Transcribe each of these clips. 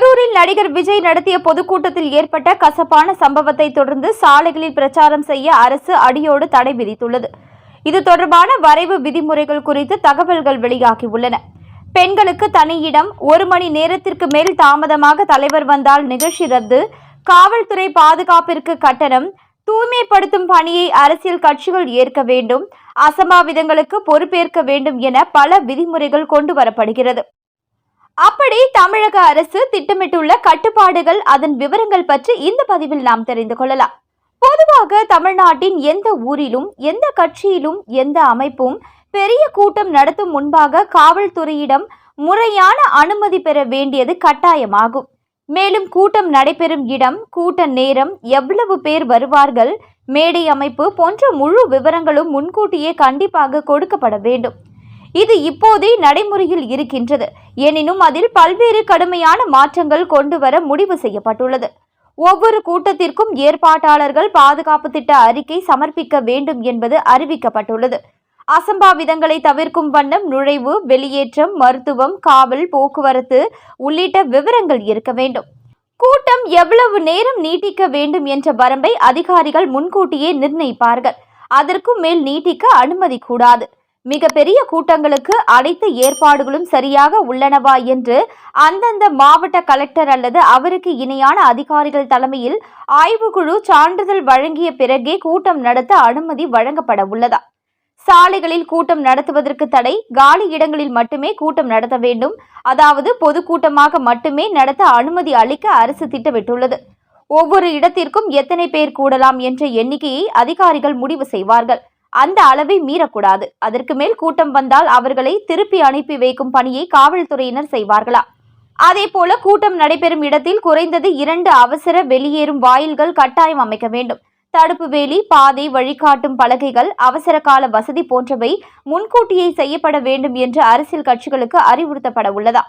கரூரில் நடிகர் விஜய் நடத்திய பொதுக்கூட்டத்தில் ஏற்பட்ட கசப்பான சம்பவத்தை தொடர்ந்து சாலைகளில் பிரச்சாரம் செய்ய அரசு அடியோடு தடை விதித்துள்ளது. இது தொடர்பான வரைவு விதிமுறைகள் குறித்து தகவல்கள் வெளியாகியுள்ளன. பெண்களுக்கு தனி இடம் ஒரு மணி நேரத்திற்கு மேல் தாமதமாக தலைவர் வந்தால் நிகழ்ச்சி ரத்து காவல்துறை பாதுகாப்பிற்கு கட்டணம் தூய்மைப்படுத்தும் பணியை அரசியல் கட்சிகள் ஏற்க வேண்டும் அசம்பாவிதங்களுக்கு பொறுப்பேற்க வேண்டும் என பல விதிமுறைகள் கொண்டு வரப்படுகிறது. அப்படி தமிழக அரசு திட்டமிட்டுள்ள கட்டுப்பாடுகள் அதன் விவரங்கள் பற்றி இந்த பதிவில் நாம் தெரிந்து கொள்ளலாம். பொதுவாக தமிழ்நாட்டின் எந்த ஊரிலும் எந்த கட்சியிலும் எந்த அமைப்பும் பெரிய கூட்டம் நடத்தும் முன்பாக காவல்துறையிடம் முறையான அனுமதி பெற வேண்டியது கட்டாயமாகும். மேலும் கூட்டம் நடைபெறும் இடம் கூட்ட நேரம் எவ்வளவு பேர் வருவார்கள் மேடை அமைப்பு போன்ற முழு விவரங்களும் முன்கூட்டியே கண்டிப்பாக கொடுக்கப்பட வேண்டும். இது இப்போதே நடைமுறையில் இருக்கின்றது. எனினும் அதில் பல்வேறு கடுமையான மாற்றங்கள் கொண்டு வர முடிவு செய்யப்பட்டுள்ளது. ஒவ்வொரு கூட்டத்திற்கும் ஏற்பாட்டாளர்கள் பாதுகாப்பு திட்ட அறிக்கை சமர்ப்பிக்க வேண்டும் என்பது அறிவிக்கப்பட்டுள்ளது. அசம்பாவிதங்களை தவிர்க்கும் வண்ணம் நுழைவு வெளியேற்றம் மருத்துவம் காவல் போக்குவரத்து உள்ளிட்ட விவரங்கள் இருக்க வேண்டும். கூட்டம் எவ்வளவு நேரம் நீட்டிக்க வேண்டும் என்ற வரம்பை அதிகாரிகள் முன்கூட்டியே நிர்ணயிப்பார்கள். அதற்கும் மேல் நீட்டிக்க அனுமதி கூடாது. மிகப்பெரிய கூட்டங்களுக்கு அனைத்து ஏற்பாடுகளும் சரியாக உள்ளனவா என்று அந்தந்த மாவட்ட கலெக்டர் அல்லது அவருக்கு இணையான அதிகாரிகள் தலைமையில் ஆய்வுக்குழு சான்றிதழ் வழங்கிய பிறகே கூட்டம் நடத்த அனுமதி வழங்கப்பட உள்ளதா? சாலைகளில் கூட்டம் நடத்துவதற்கு தடை காலி இடங்களில் மட்டுமே கூட்டம் நடத்த வேண்டும். அதாவது பொதுக்கூட்டமாக மட்டுமே நடத்த அனுமதி அளிக்க அரசு திட்டமிட்டுள்ளது. ஒவ்வொரு இடத்திற்கும் எத்தனை பேர் கூடலாம் என்ற எண்ணிக்கையை அதிகாரிகள் முடிவு செய்வார்கள். அந்த அளவை மீறக்கூடாது. அதற்கு மேல் கூட்டம் வந்தால் அவர்களை திருப்பி அனுப்பி வைக்கும் பணியை காவல்துறையினர் செய்வார்களா? அதே போல கூட்டம் நடைபெறும் இடத்தில் குறைந்தது இரண்டு அவசர வெளியேறும் வாயில்கள் கட்டாயம் அமைக்க வேண்டும். தடுப்பு வேலி பாதை வழிகாட்டும் பலகைகள் அவசர கால வசதி போன்றவை முன்கூட்டியே செய்யப்பட வேண்டும் என்று அரசியல் கட்சிகளுக்கு அறிவுறுத்தப்பட உள்ளதா?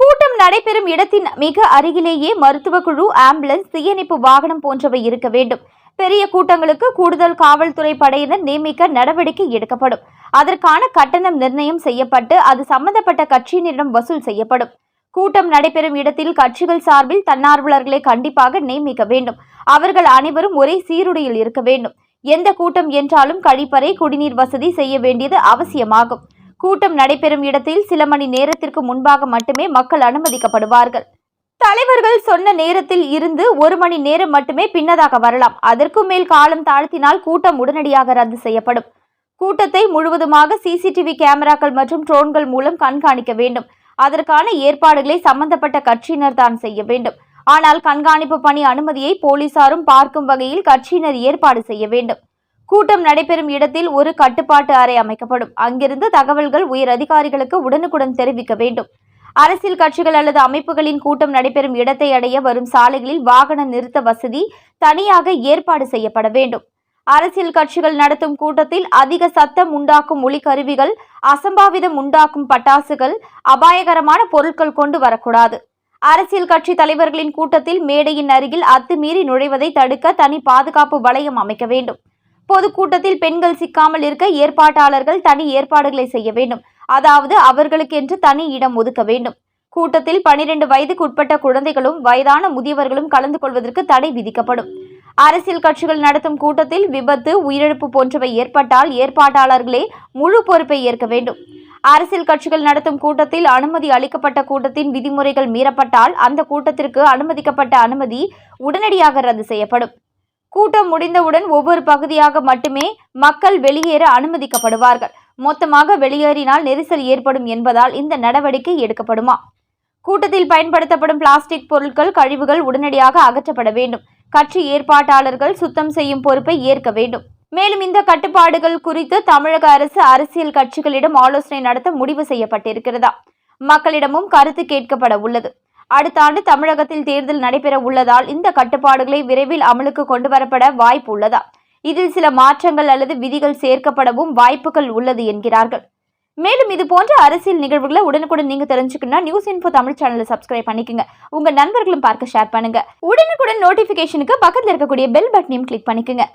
கூட்டம் நடைபெறும் இடத்தின் மிக அருகிலேயே மருத்துவ குழு ஆம்புலன்ஸ் தீயணைப்பு வாகனம் போன்றவை இருக்க வேண்டும். பெரிய கூட்டங்களுக்கு கூடுதல் காவல்துறை படையினர் நியமிக்க நடவடிக்கை எடுக்கப்படும். அதற்கான கட்டணம் நிர்ணயம் செய்யப்பட்டு அது சம்பந்தப்பட்ட கட்சியினரிடம் வசூல் செய்யப்படும். கூட்டம் நடைபெறும் இடத்தில் கட்சிகள் சார்பில் தன்னார்வலர்களை கண்டிப்பாக நியமிக்க வேண்டும். அவர்கள் அனைவரும் ஒரே சீருடையில் இருக்க வேண்டும். எந்த கூட்டம் என்றாலும் கழிப்பறை குடிநீர் வசதி செய்ய வேண்டியது அவசியமாகும். கூட்டம் நடைபெறும் இடத்தில் சில மணி நேரத்திற்கு முன்பாக மட்டுமே மக்கள் அனுமதிக்கப்படுவார்கள். தலைவர்கள் சொன்ன நேரத்தில் இருந்து ஒரு மணி நேரம் மட்டுமே பின்னதாக வரலாம். அதற்கும் மேல் காலம் தாழ்த்தினால் கூட்டம் உடனடியாக ரத்து செய்யப்படும். கூட்டத்தை முழுவதுமாக சிசிடிவி கேமராக்கள் மற்றும் ட்ரோன்கள் மூலம் கண்காணிக்க வேண்டும். அதற்கான ஏற்பாடுகளை சம்பந்தப்பட்ட கட்சியினர் தான் செய்ய வேண்டும். ஆனால் கண்காணிப்பு பணி அனுமதியை போலீசாரும் பார்க்கும் வகையில் கட்சியினர் ஏற்பாடு செய்ய வேண்டும். கூட்டம் நடைபெறும் இடத்தில் ஒரு கட்டுப்பாட்டு அறை அமைக்கப்படும். அங்கிருந்து தகவல்கள் உயர் அதிகாரிகளுக்கு உடனுக்குடன் தெரிவிக்க வேண்டும். அரசியல் கட்சிகள் அல்லது அமைப்புகளின் கூட்டம் நடைபெறும் இடத்தை அடைய வரும் சாலைகளில் வாகன நிறுத்த வசதி தனியாக ஏற்பாடு செய்யப்பட வேண்டும். அரசியல் கட்சிகள் நடத்தும் கூட்டத்தில் அதிக சத்தம் உண்டாக்கும் ஒளிக்கருவிகள் அசம்பாவிதம் உண்டாக்கும் பட்டாசுகள் அபாயகரமான பொருட்கள் கொண்டு வரக்கூடாது. அரசியல் கட்சி தலைவர்களின் கூட்டத்தில் மேடையின் அருகில் அத்துமீறி நுழைவதை தடுக்க தனி பாதுகாப்பு வளையம் அமைக்க வேண்டும். பொதுக்கூட்டத்தில் பெண்கள் சிக்காமல் இருக்க ஏற்பாட்டாளர்கள் தனி ஏற்பாடுகளை செய்ய வேண்டும். அதாவது அவர்களுக்கென்று தனி இடம் ஒதுக்க வேண்டும். கூட்டத்தில் பனிரெண்டு வயதுக்குட்பட்ட குழந்தைகளும் வயதான முதியவர்களும் கலந்து கொள்வதற்கு தடை விதிக்கப்படும். அரசியல் கட்சிகள் நடத்தும் கூட்டத்தில் விபத்து உயிரிழப்பு போன்றவை ஏற்பட்டால் ஏற்பாட்டாளர்களே முழு பொறுப்பை ஏற்க வேண்டும். அரசியல் கட்சிகள் நடத்தும் கூட்டத்தில் அனுமதி அளிக்கப்பட்ட கூட்டத்தின் விதிமுறைகள் மீறப்பட்டால் அந்த கூட்டத்திற்கு அனுமதிக்கப்பட்ட அனுமதி உடனடியாக ரத்து செய்யப்படும். கூட்டம் முடிந்தவுடன் ஒவ்வொரு பகுதியாக மட்டுமே மக்கள் வெளியேற அனுமதிக்கப்படுவார்கள். மொத்தமாக வெளியேறினால் நெரிசல் ஏற்படும் என்பதால் இந்த நடவடிக்கை எடுக்கப்படுமா? கூட்டத்தில் பயன்படுத்தப்படும் பிளாஸ்டிக் பொருட்கள் கழிவுகள் உடனடியாக அகற்றப்பட வேண்டும். கட்சி ஏற்பாட்டாளர்கள் சுத்தம் செய்யும் பொறுப்பை ஏற்க வேண்டும். மேலும் இந்த கட்டுப்பாடுகள் குறித்து தமிழக அரசு அரசியல் கட்சிகளிடம் ஆலோசனை நடத்த முடிவு செய்யப்பட்டிருக்கிறதா? மக்களிடமும் கருத்து கேட்கப்பட உள்ளது. அடுத்த ஆண்டு தமிழகத்தில் தேர்தல் நடைபெற உள்ளதால் இந்த கட்டுப்பாடுகளை விரைவில் அமலுக்கு கொண்டு வரப்பட வாய்ப்பு உள்ளதா? இதில் சில மாற்றங்கள் அல்லது விதிகள் சேர்க்கப்படவும் வாய்ப்புகள் உள்ளது என்கிறார்கள். மேலும் இது போன்ற அரசியல் நிகழ்வுகளை உடனுக்குடன் நீங்க தெரிஞ்சுக்கணும்னா நியூஸ் இன்ஃபோ தமிழ் சேனலை சப்ஸ்கிரைப் பண்ணிக்கோங்க. உங்க நண்பர்களும் பார்க்க ஷேர் பண்ணுங்க. உடனுக்குடன் நோட்டிபிகேஷனுக்கு பக்கத்தில் இருக்கக்கூடிய பெல் பட்டனையும் கிளிக் பண்ணிக்கோங்க.